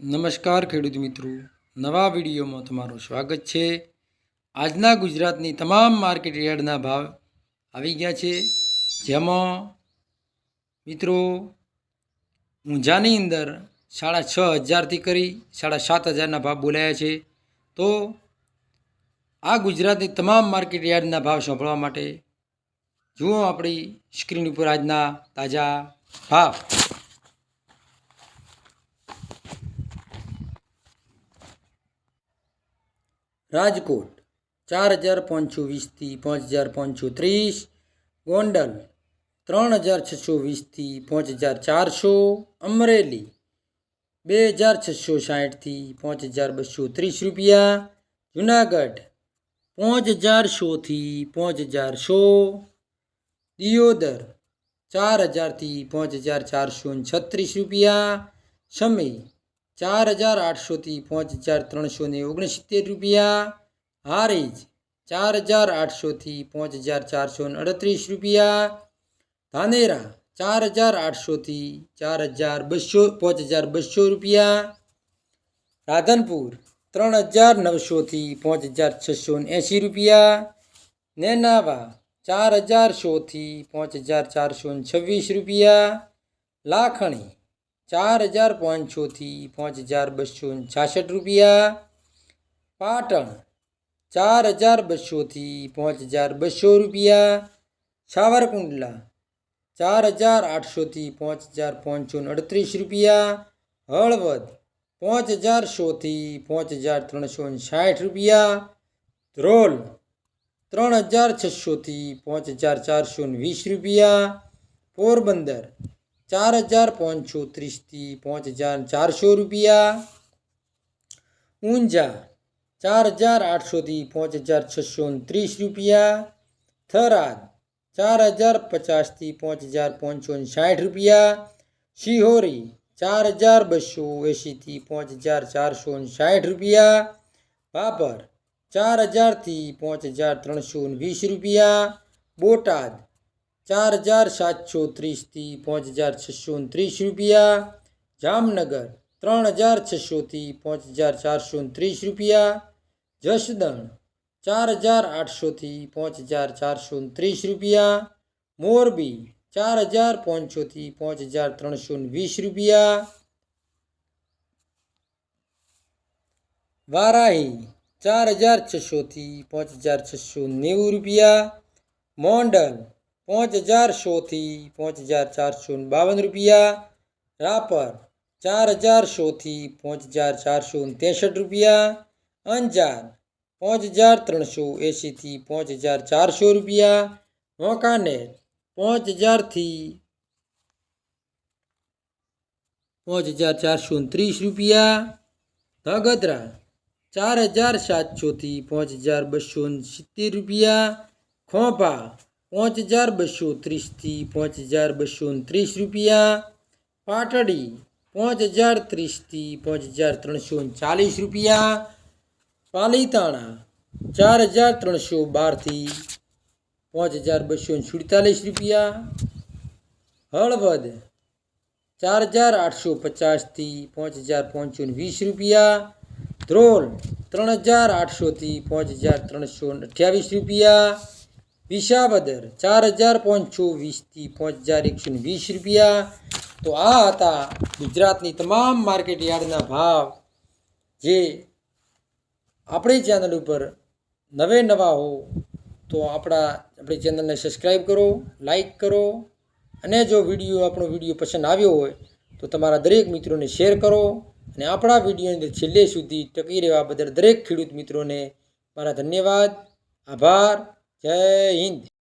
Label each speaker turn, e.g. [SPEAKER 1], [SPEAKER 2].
[SPEAKER 1] નમસ્કાર ખેડૂત મિત્રો. નવા વિડીયોમાં તમારું સ્વાગત છે. આજના ગુજરાતની તમામ માર્કેટ યાર્ડના ભાવ આવી ગયા છે. જેમાં મિત્રો ઊંઝાની અંદર સાડા છ હજારથી કરી સાડા સાત હજારના ભાવ બોલાયા છે. તો આ ગુજરાતની તમામ માર્કેટ યાર્ડના ભાવ સાંભળવા માટે જુઓ આપણી સ્ક્રીન ઉપર આજના તાજા ભાવ. રાજકોટ, ચાર હજાર પાંચસો વીસથી પાંચ હજાર પાંચસો ત્રીસ. ગોંડલ, ત્રણ હજાર છસો વીસથી પાંચ હજાર ચારસો. અમરેલી, બે હજાર છસો સાઠથી પાંચ હજાર બસો ત્રીસ રૂપિયા. જુનાગઢ, પાંચ હજાર સોથી પાંચ હજાર સો. દિયોદર, ચાર હજારથી પાંચ હજાર ચારસો છત્રીસ રૂપિયા. સમી ચાર હજાર આઠસોથી પાંચ હજાર ત્રણસો ને ઓગણસિત્તેર રૂપિયા. હારીજ ચાર હજાર આઠસોથી પાંચ હજાર ચારસો ને અડત્રીસ રૂપિયા. ધાનેરા ચાર હજાર આઠસોથી ચાર હજાર બસો, પાંચ હજાર બસો રૂપિયા. રાધનપુર ત્રણ હજાર નવસોથી પાંચ હજાર છસો એંસી રૂપિયા. નેનાવા ચાર હજાર સોથી પાંચ હજાર ચારસો છવ્વીસ રૂપિયા. લાખણી ચાર હજાર પાંચસોથી પાંચ હજાર બસો છાસઠ રૂપિયા. પાટણ ચાર હજાર બસોથી પાંચ હજાર બસો રૂપિયા. સાવરકુંડલા ચાર હજાર આઠસોથી પાંચ હજાર પાંચસો અડત્રીસ રૂપિયા. હળવદ પાંચ હજાર સોથી પાંચ હજાર ત્રણસો સાઠ રૂપિયા. ધ્રોલ ત્રણ હજાર છસોથી પાંચ હજાર ચારસો વીસ રૂપિયા. પોરબંદર ચાર હજાર પાંચસો ત્રીસથી પાંચ હજાર ચારસો રૂપિયા ઊંઝા ચાર હજાર આઠસોથી પાંચ હજાર છસો ને ત્રીસ રૂપિયા થરાદ ચાર હજાર પચાસથી પાંચ હજાર પાંચસો ને સાઠ રૂપિયા શિહોરી ચાર હજાર બસો એંશીથી પાંચ હજાર ચારસો ને સાઠ રૂપિયા ભાભર ચાર હજારથી પાંચ હજાર ત્રણસો ને વીસ રૂપિયા બોટાદ ચાર હજાર સાતસો ત્રીસથી પાંચ હજાર છસો ને ત્રીસ રૂપિયા જામનગર ત્રણ હજાર છસોથી પાંચ હજાર ચારસો ને ત્રીસ રૂપિયા જસદણ ચાર હજાર આઠસોથી પાંચ હજાર ચારસો ને ત્રીસ રૂપિયા મોરબી ચાર હજાર પાંચસોથી પાંચ હજાર ત્રણસો ને વીસ રૂપિયા વારાહી ચાર હજાર છસોથી પાંચ હજાર છસો નેવું રૂપિયા મોંડલ પાંચ હજાર સોથી પાંચ હજાર ચારસો ને બાવન રૂપિયા. રાપર ચાર હજાર સોથી પાંચ હજાર ચારસો ને ત્રેસઠ રૂપિયા. અંજાર પાંચ હજાર ત્રણસો એંશીથી પાંચ હજાર ચારસો રૂપિયા. વાંકાનેર પાંચ હજારથી પાંચ હજાર ચારસો ને ત્રીસ રૂપિયા. ધગધરા ચાર હજાર સાતસોથી પાંચ હજાર બસો ને સિત્તેર રૂપિયા. ખોભા પાંચ હજાર બસો ત્રીસથી પાંચ હજાર બસો ત્રીસ રૂપિયા. પાટડી પાંચ હજાર ત્રીસથી પાંચ હજાર ત્રણસો ચાલીસ રૂપિયા. પાલીતાણા ચાર હજાર ત્રણસો બારથી પાંચ હજાર બસો સુડતાલીસ રૂપિયા. હળવદ ચાર હજાર આઠસો પચાસથી પાંચ હજાર પાંચસો વીસ રૂપિયા. ધ્રોલ ત્રણ હજાર આઠસોથી પાંચ હજાર ત્રણસો અઠ્યાવીસ રૂપિયા. વિસાવદર ચાર હજાર પાંચસો વીસથી પાંચ હજાર એકસો વીસ રૂપિયા. તો આ હતા ગુજરાતની તમામ માર્કેટ યાર્ડના ભાવ. જે આપણી ચેનલ ઉપર નવે નવા હો, તો આપણા, આપણી ચેનલને સબસ્ક્રાઈબ કરો લાઈક કરો, અને જો વીડિયો, આપણો વીડિયો પસંદ આવ્યો હોય, તો તમારા દરેક મિત્રોને શેર કરો, અને આપણા વિડીયોની છેલ્લે સુધી ટકી રહેવા બદલ દરેક ખેડૂત મિત્રોને મારા ધન્યવાદ, આભાર. 这人。